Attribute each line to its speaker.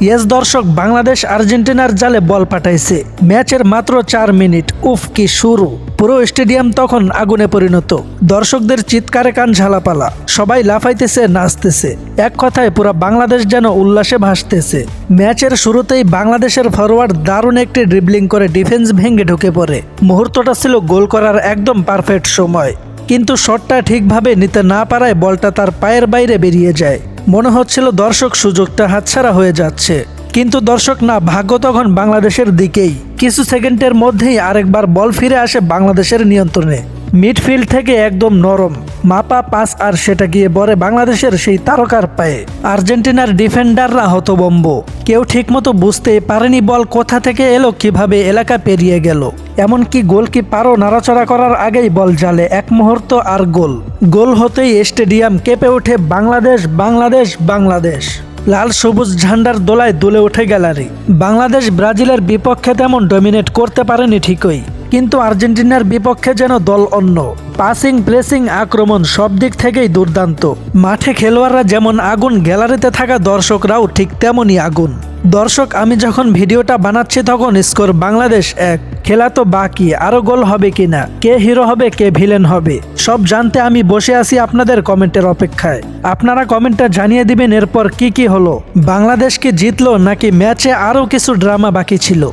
Speaker 1: Yes, দর্শক, বাংলাদেশ আর্জেন্টিনার জালে বল পাঠাইছে। ম্যাচের মাত্র চার মিনিট, উফ, কি শুরু। পুরো স্টেডিয়াম তখন আগুনে পরিণত। দর্শকদের চিৎকারে কান ঝালাপালা। সবাই লাফাইতেছে, নাচতেছে। এক কথায় পুরো বাংলাদেশ যেন উল্লাসে ভাসতেছে। ম্যাচের শুরুতেই বাংলাদেশের ফরওয়ার্ড দারুণ একটি ড্রিবলিং করে ডিফেন্স ভেঙে ঢুকে পড়ে। মুহূর্তটা ছিল গোল করার একদম পারফেক্ট সময়। কিন্তু শটটা ঠিকভাবে নিতে না পারায় বলটা তার পায়ের বাইরে বেরিয়ে যায়। মনে হচ্ছিল দর্শক সুযোগটা হাতছাড়া হয়ে যাচ্ছে। কিন্তু দর্শক না, ভাগ্য তখন বাংলাদেশের দিকেই। কিছু সেকেন্ডের মধ্যেই আরেকবার বল ফিরে আসে বাংলাদেশের নিয়ন্ত্রণে। মিডফিল্ড থেকে একদম নরম। মাপা পাস আর সেটা গিয়ে পড়ে বাংলাদেশের সেই তারকার পায়ে। আর্জেন্টিনার ডিফেন্ডাররা হতবম্ব। কেউ ঠিকমতো বুঝতেই পারেনি বল কোথা থেকে এলো, কীভাবে এলাকা পেরিয়ে গেল। এমনকি গোলকিপারও নাড়াচড়া করার আগেই বল জালে এক মুহূর্ত আর গোল। গোল হতেই স্টেডিয়াম কেঁপে ওঠে বাংলাদেশ বাংলাদেশ বাংলাদেশ। লাল সবুজ ঝান্ডার দোলায় দুলে ওঠে গ্যালারি। বাংলাদেশ ব্রাজিলের বিপক্ষে তেমন ডমিনেট করতে পারেনি ঠিকই। কিন্তু আর্জেন্টিনার বিপক্ষে যেন দল অন্য। পাসিং প্রেসিং আক্রমণ সব দিক থেকেই দুর্দান্ত। মাঠে খেলোয়াড়রা যেমন আগুন, গ্যালারিতে থাকা দর্শকরাও ঠিক তেমনই আগুন। দর্শক, আমি যখন ভিডিওটা বানাচ্ছি তখন স্কোর বাংলাদেশ এক। খেলা তো বাকি, আরও গোল হবে কিনা, কে হিরো হবে, কে ভিলেন হবে, সব জানতে আমি বসে আছি আপনাদের কমেন্টের অপেক্ষায়। আপনারা কমেন্টটা জানিয়ে দিবেন এরপর কি কি হলো বাংলাদেশকে জিতলো, নাকি ম্যাচে আরও কিছু ড্রামা বাকি ছিল?